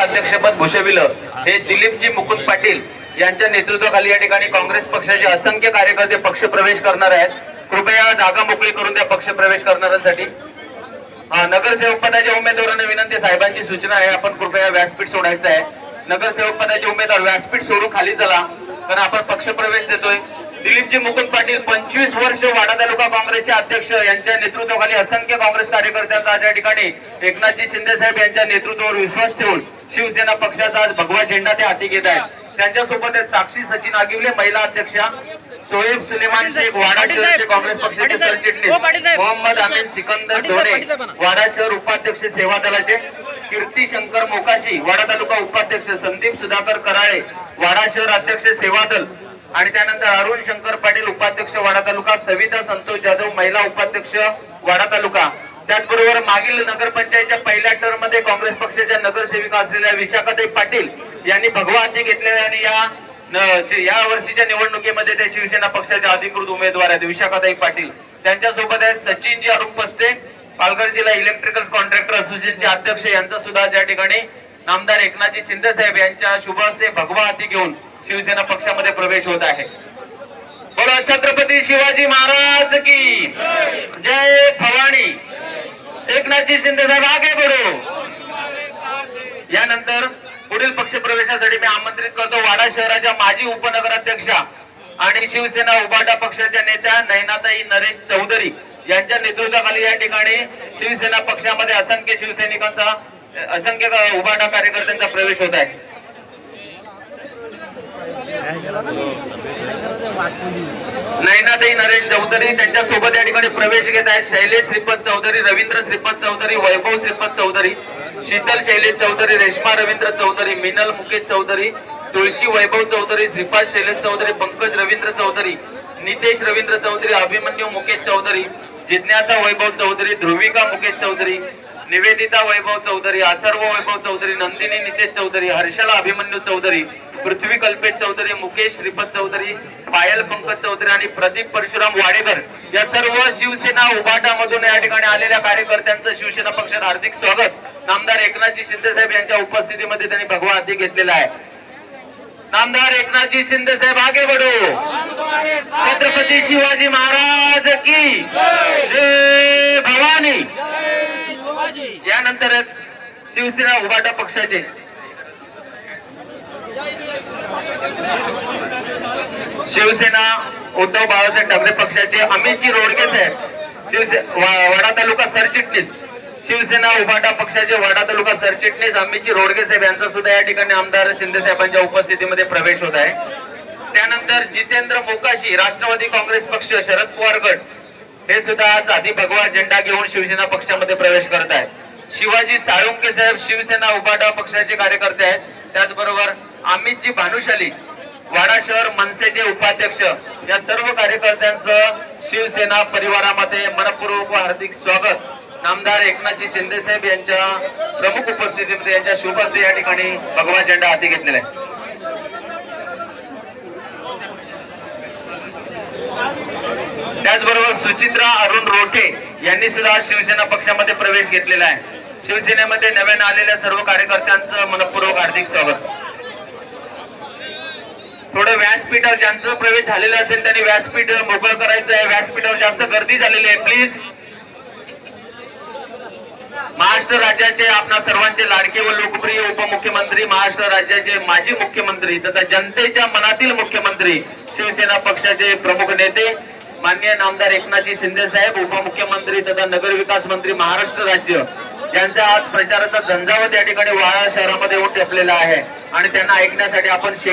अध्यक्षपद भूषविलं. हे दिलीपजी मुकुंद पाटील यांच्या नेतृत्वाखाली या ठिकाणी काँग्रेस पक्षाचे असंख्य कार्यकर्ते पक्ष प्रवेश करणार आहेत. कृपया जागा मोकळी करून द्या पक्ष प्रवेश करणाऱ्यांसाठी. हा, नगरसेवक पदाच्या उमेदवारांना विनंती साहेबांची सूचना आहे. आपण कृपया व्यासपीठ सोडायचं आहे. नगरसेवक पदाचे उमेदवार व्यासपीठ सोडून खाली चला. कारण आपण पक्ष प्रवेश देतोय. दिलीपजी मुकुंद पाटील पंचवीस वर्ष वाडा तालुका काँग्रेसचे अध्यक्ष यांच्या नेतृत्वाखाली असंख्य काँग्रेस कार्यकर्त्यांचा आज या ठिकाणी एकनाथजी शिंदे साहेब यांच्या नेतृत्वावर विश्वास ठेवून शिवसेना पक्षाचा आज भगवा झेंडा ते हाती घेत आहेत. त्यांच्यासोबत आहेत साक्षी सचिन आगिवले महिला अध्यक्षा सोहेब सुलेमान शेख वाडा शहरचे काँग्रेस पक्षाचे सरचिटणीस मोहम्मद अमीन सिकंदर ढोणे वाडा शहर उपाध्यक्ष सेवा दलाचे कीर्ती शंकर मोकाशी वाडा तालुका उपाध्यक्ष संदीप सुधाकर कराळे वाडा शहर अध्यक्ष सेवा दल आणि त्यानंतर अरुण शंकर पाटील उपाध्यक्ष वाडा तालुका सविता संतोष जाधव महिला उपाध्यक्ष वाडा तालुका. त्याचबरोबर मागील नगरपंचायतच्या पहिल्या टर्ममध्ये काँग्रेस पक्षाच्या नगरसेविका असलेल्या विशाखाताई पाटील यांनी भगवा हाती घेतलेल्या आणि या या वर्षीच्या निवडणुकीमध्ये ते शिवसेना पक्षाच्या अधिकृत उमेदवार आहेत. विशाखाताई पाटील त्यांच्यासोबत आहेत सचिनजी अरुण पस्टे पालघर जिल्हा इलेक्ट्रिकल कॉन्ट्रॅक्टर असोसिएशनचे अध्यक्ष यांचा सुद्धा ज्या ठिकाणी नामदार एकनाथजी शिंदे साहेब यांच्या शुभ हस्ते भगवा हाती घेऊन शिवसेना पक्षामध्ये प्रवेश होत आहे. बोला छत्रपती शिवाजी महाराज की जय भवानी. एकनाथजी शिंदे साहेब आगे बढो यानंतर पुढील पक्ष प्रवेशासाठी मी आमंत्रित करतो. वाडा शहराच्या माजी उपनगराध्यक्षा आणि शिवसेना उभाटा पक्षाच्या नेत्या नयनाताई नरेश चौधरी यांच्या नेतृत्वाखाली या ठिकाणी शिवसेना पक्षामध्ये असंख्य शिवसैनिकांचा असंख्य उभाटा कार्यकर्त्यांचा प्रवेश होत आहे. नयनाताई नरेश चौधरी त्यांच्यासोबत या ठिकाणी प्रवेश घेत आहेत. शैलेश श्रीपद चौधरी रवींद्र श्रीपद चौधरी वैभव श्रीपद चौधरी शीतल शैलेश चौधरी रेश्मा रवींद्र चौधरी मिनल मुकेश चौधरी तुळशी वैभव चौधरी श्रीपाद शैलेश चौधरी पंकज रवींद्र चौधरी नितेश रवींद्र चौधरी अभिमन्यू मुकेश चौधरी जिज्ञासा वैभव चौधरी ध्रुविका मुकेश चौधरी निवेदिता वैभव चौधरी अथर्व वैभव चौधरी नंदिनी नितेश चौधरी हर्षला अभिमन्यू चौधरी पृथ्वी कल्पेश चौधरी मुकेश श्रीपद चौधरी पायल पंकज चौधरी आणि प्रदीप परशुराम वाडेकर या सर्व शिवसेना उभाटामधून या ठिकाणी आलेल्या कार्यकर्त्यांचं शिवसेना पक्षात हार्दिक स्वागत. नामदार एकनाथजी शिंदे साहेब यांच्या उपस्थितीमध्ये त्यांनी भगवा हाती घेतलेला आहे. नामदार एकनाथजी शिंदे साहेब आगे बढो. छत्रपती शिवाजी महाराज की जय भवानी. यानंतर शिवसेना उभाटा पक्षाचे शिवसेना उद्धव बाळासाहेब ठाकरे पक्षाचे अमितजी रोडगे साहेब. शिवसेना वाडा तालुका सरचिटणीस. शिवसेना उभाटा पक्षाचे वाडा तालुका सरचिटणीस अमितजी रोडगे साहेब यांचा सुद्धा या ठिकाणी आमदार शिंदे साहेबांच्या उपस्थितीमध्ये प्रवेश होत आहे. त्यानंतर जितेंद्र मोकाशी राष्ट्रवादी काँग्रेस पक्ष शरद पवार गट हे सुद्धा आज आधी भगवा झेंडा घेऊन शिवसेना पक्षामध्ये प्रवेश करत आहेत. शिवाजी साळुंके साहेब शिवसेना उभाटा पक्षाचे कार्यकर्ते आहेत. त्याचबरोबर अमितजी भानुशाली वाडा शहर मनसेचे उपाध्यक्ष. या सर्व कार्यकर्त्यांचं शिवसेना परिवारामध्ये मनपूर्वक व हार्दिक स्वागत. नामदार एकनाथजी शिंदे साहेब यांच्या प्रमुख उपस्थितीमध्ये यांच्या शुभ या ठिकाणी भगवा झेंडा हाती घेतलेला आहे. त्याचबरोबर सुचित्रा अरुण रोठे यांनी सुद्धा शिवसेना पक्षामध्ये प्रवेश घेतलेला आहे. शिवसेनेमध्ये नव्याने आलेल्या सर्व कार्यकर्त्यांचं मनपूर्वक हार्दिक स्वागत. थोडं व्यासपीठावर ज्यांचं प्रवेश झालेलं असेल त्यांनी व्यासपीठ मोकळं करायचं आहे. व्यासपीठावर जास्त गर्दी झालेली आहे. प्लीज महाराष्ट्र राज्याचे आपणा सर्वांचे लाडके व लोकप्रिय उपमुख्यमंत्री महाराष्ट्र राज्याचे माजी मुख्यमंत्री तथा जनतेच्या मनातील मुख्यमंत्री शिवसेना पक्षाचे प्रमुख नेते माननीय नामदार एकनाथजी शिंदे साहेब उपमुख्यमंत्री तथा नगरविकास मंत्री महाराष्ट्र राज्य. यांचा आज प्रचाराचा झंझावत या ठिकाणी वाळा शहरामध्ये येऊन ठेपलेला आहे. आणि त्यांना ऐकण्यासाठी आपण शेकडो